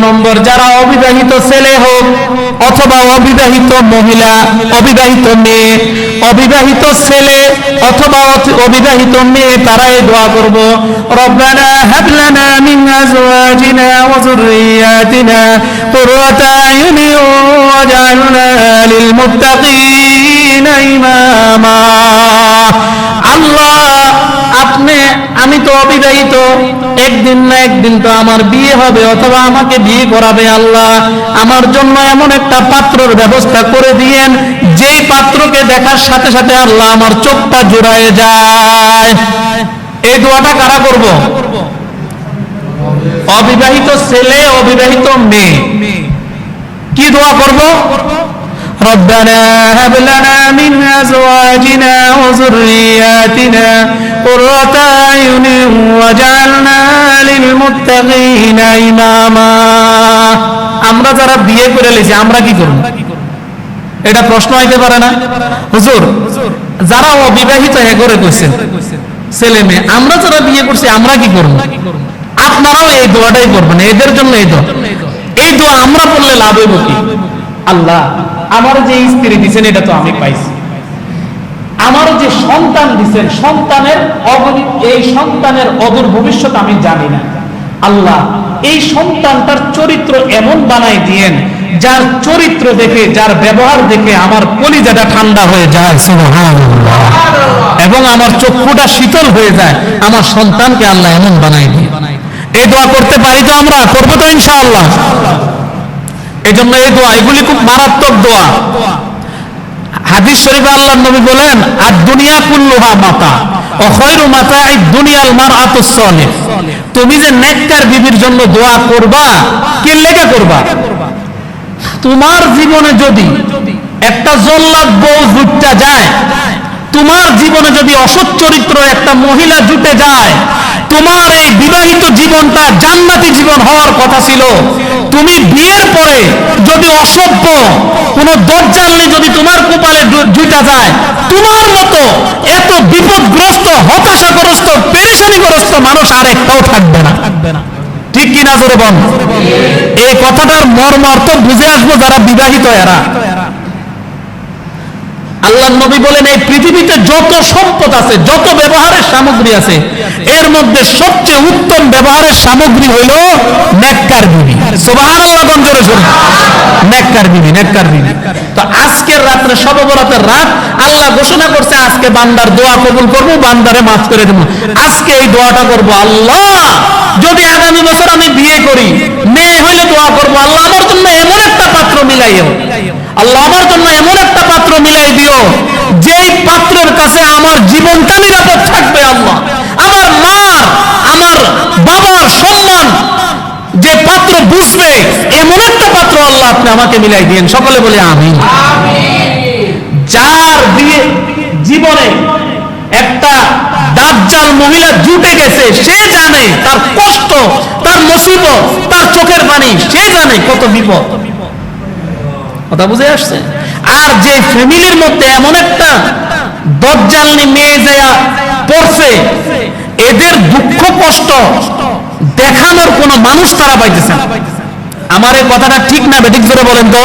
নম্বর, যারা অবিবাহিত ছেলে হোক অথবা অবিবাহিত মহিলা, অবিবাহিত মেয়ে, অবিবাহিত ছেলে অথবা অথ- অবিবাহিত মেয়ে, তারাই দোয়া করব। রব্বানা হাব লানা মিন আজওয়াজিনা ওয়া যুররিয়াতিনা কুররাতা আয়ুনি ওয়াজআলনা লিল মুত্তাকিনা ইমামা। আল্লাহ, আপনি, আমি তো অবিবাহিত। একদিন না একদিন তো আমার বিয়ে হবে অথবা আমাকে বিয়ে করাবে আল্লাহ আমার জন্য এমন একটা পাত্রর ব্যবস্থা করে দিয়েন যেই পাত্রকে দেখার সাথে সাথে আল্লাহ আমার চোখটা জোড়ায় যায় এই দোয়াটা কারা করব অবিবাহিত ছেলে অবিবাহিত মেয়ে কি দোয়া করব ربنا هب لنا من أزواجنا وذرياتنا قرة أعين واجعلنا আমরা যারা বিয়ে করে লেছি, আমরা কি করব? এটা প্রশ্ন হইতে পারে না। হুজুর, যারা অবিবাহিত হে করে কইছেন ছেলে মেয়ে, আমরা যারা বিয়ে করছি, আমরা কি করব? আপনারাও এই দোয়াটাই করবেন, এদের জন্য এই দোয়া। এই দোয়া আমরা করলে লাভ হইব কি? আল্লাহ, আমার যে স্ত্রী দিছেন, এটা তো আমি পাইছি। আমার যে সন্তান দিচ্ছেন সন্তানের অগণিত এই সন্তানের অদূর ভবিষ্যৎ আমি জানি না। আল্লাহ এই সন্তানটার চরিত্র এমন বানাই দিয়েন, যার চরিত্র দেখে, যার ব্যবহার দেখে আমার কলিজাটা ঠান্ডা হয়ে যায় এবং আমার চক্ষুটা শীতল হয়ে যায়, আমার সন্তানকে আল্লাহ এমন বানাই দিয়ে এই দোয়া করতে পারি তো আমরা? করব তো ইনশাআল্লাহ। এই জন্য এই দোয়া, এগুলি খুব মারাত্মক দোয়া। হাদিস শরীফে আল্লাহ নবী বলেন আর দুনিয়া কুল্লুহা মাতা। তুমি যে নেককার বিবির জন্য দোয়া করবা, কি লেখা করবা? তোমার জীবনে যদি একটা জল্লাদ বউ জুটটা যায়, তোমার জীবনে যদি অসৎ চরিত্র একটা মহিলা জুটে যায়, তোমার এই বিবাহিত জীবনটা জান্নাতি জীবন হওয়ার কথা ছিল। তুমি বিয়ের পরে যদি অসভ্য, কোন দরজালনি যদি তোমার কপালে জুটা যায়, তোমার মতো এত বিপদগ্রস্ত হতাশাগ্রস্ত, পেরেশানিগ্রস্ত মানুষ আর একটাও থাকবে না। ঠিক কিনা জোরে বল? এই কথাটার মর্ম অর্থ বুঝে আসব যারা বিবাহিত এরা। আল্লাহ নবী বলেন, এই পৃথিবীতে যত সম্পদ আছে, যত ব্যবহারের সামগ্রী আছে এর মধ্যে সবচেয়ে উত্তম ব্যবহারের সামগ্রী হইল নেককার বিবি। সুবহানাল্লাহ করে শুনুন নেককার বিবি নেককার বিবি। তো আজকের রাত্রে, সর্ববরাতের রাত, আল্লাহ ঘোষণা করছে, আজকে বান্দার দোয়া কবুল করব, বান্দারে মাফ করে দেবো। আজকে এই দোয়াটা করব আল্লাহ। যদি আগামী বছর আমি বিয়ে করি, মেয়ে হইলে দোয়া করব আল্লাহ, আমার জন্য এমন একটা পাত্র মিলাইও। আল্লাহ, আমার জন্য এমন একটা পাত্র মিলাই দিও, যেই পাত্রের কাছে আমার জীবনটা নিরাপদ থাকবে আল্লাহ আমার মার আমার বাবার সম্মান যে পাত্র এমন একটা পাত্র আল্লাহ আপনি আমাকে মিলাই দিয়েন, সকলে বলে আমি যার দিয়ে জীবনে একটা দাজ্জাল মহিলা জুটে গেছে, সে জানে তার কষ্ট, তার মুসিবত, তার চোখের পানি, সে জানে কত বিপদ। কথা বুঝে আসছে? আর যে ফ্যামিলির মধ্যে এমন একটা দজ্জালনি মেয়ে যায়া পড়ছে, এদের দুঃখ কষ্ট দেখানোর কোনো মানুষ তারা পাইতেছে না। আমার এই কথাটা ঠিক না বেঠিক ধরে বলেন তো।